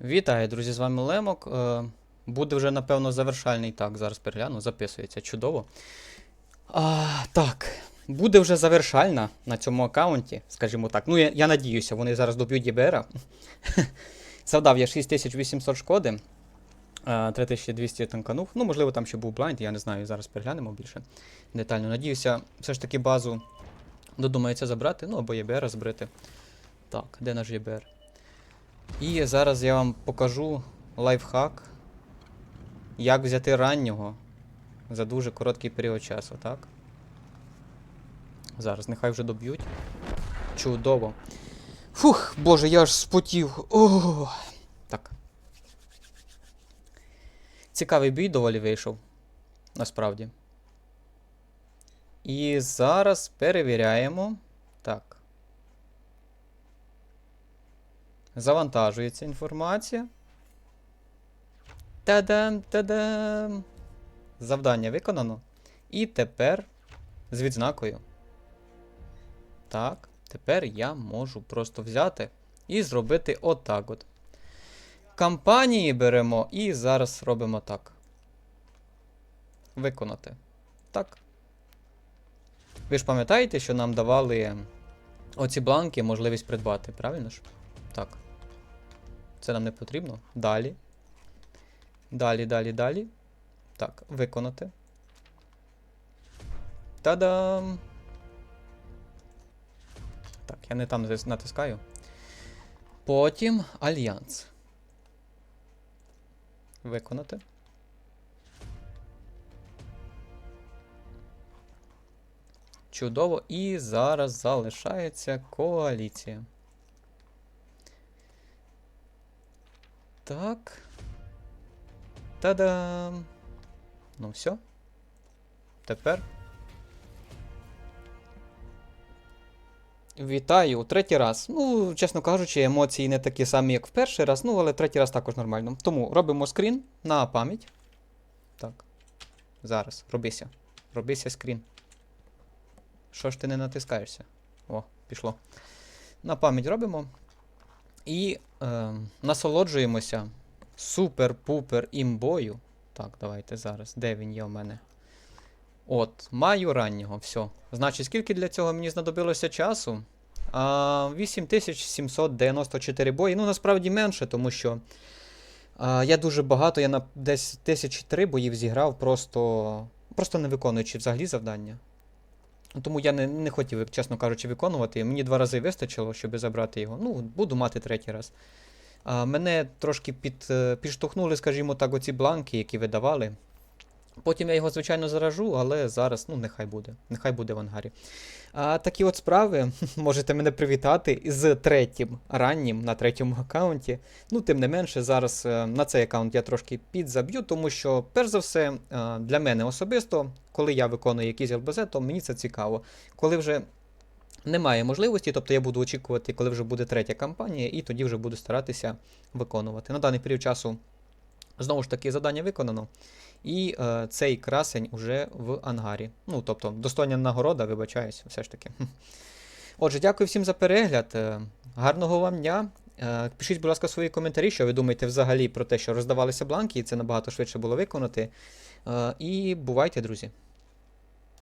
Вітаю, друзі, з вами Лемок. Е, Буде вже, напевно, завершальний. Так, зараз перегляну, записується чудово. А, так, буде вже завершальна на цьому аккаунті, скажімо так. Ну, я, я надіюся, вони зараз доб'ють ЄБР. Завдав я 6800 шкоди. е, 3200 танканув. Ну, можливо, там ще був блайнд, я не знаю, зараз переглянемо більше детально. Надіюся, все ж таки базу додумається забрати, ну або ЄБР збрити. Так, де наш ЄБР? І зараз я вам покажу лайфхак, як взяти раннього за дуже короткий період часу, так? Зараз, нехай вже доб'ють. Чудово. Фух, боже, я аж спотів. О, так. Цікавий бій доволі вийшов. Насправді. І зараз перевіряємо. Так. Завантажується інформація. Та-дам, та-дам. Завдання виконано. І тепер з відзнакою. Так, тепер я можу просто взяти і зробити отак от. Кампанії беремо і зараз робимо так. Виконати. Так. Ви ж пам'ятаєте, що нам давали оці бланки можливість придбати, правильно ж? Так. Це нам не потрібно. Далі. Далі, далі, далі. Так, виконати. Та-дам! Так, я не там натискаю. Потім альянс. Виконати. Чудово. І зараз залишається коаліція. Так. Та-дам! Ну все. Тепер. Вітаю, третій раз. Ну, чесно кажучи, емоції не такі самі, як в перший раз, ну, але третій раз також нормально. Тому робимо скрін на пам'ять. Так. Зараз, робися. Робися скрін. Що ж ти не натискаєшся? О, пішло. На пам'ять робимо. І е, насолоджуємося супер-пупер імбою. Так, давайте зараз. Де він є у мене? От, маю раннього, все. Значить, скільки для цього мені знадобилося часу? А, 8794 бої. Ну, насправді менше, тому що а, я дуже багато, я на десь 1003 боїв зіграв, просто, просто не виконуючи взагалі завдання. Тому я не, не хотів, чесно кажучи, виконувати. Мені два рази вистачило, щоб забрати його. Ну, буду мати третій раз. А, мене трошки під, е, підштовхнули, скажімо так, оці бланки, які видавали. Потім я його, звичайно, заражу, але зараз, ну, нехай буде. Нехай буде в ангарі. А такі от справи можете мене привітати з третім раннім на третьому аккаунті. Ну, тим не менше, зараз е, на цей аккаунт я трошки підзаб'ю, тому що, перш за все, е, для мене особисто, коли я виконую якийсь ЛБЗ, то мені це цікаво. Коли вже немає можливості, тобто я буду очікувати, коли вже буде третя кампанія, і тоді вже буду старатися виконувати. На даний період часу знову ж таки завдання виконано. І е, цей красень уже в ангарі. Ну, тобто, достойна нагорода, вибачаюсь, все ж таки. Отже, дякую всім за перегляд. е, Гарного вам дня. Е, Пишіть, будь ласка, свої коментарі, що ви думаєте взагалі про те, що роздавалися бланки, і це набагато швидше було виконати. Е, І бувайте, друзі.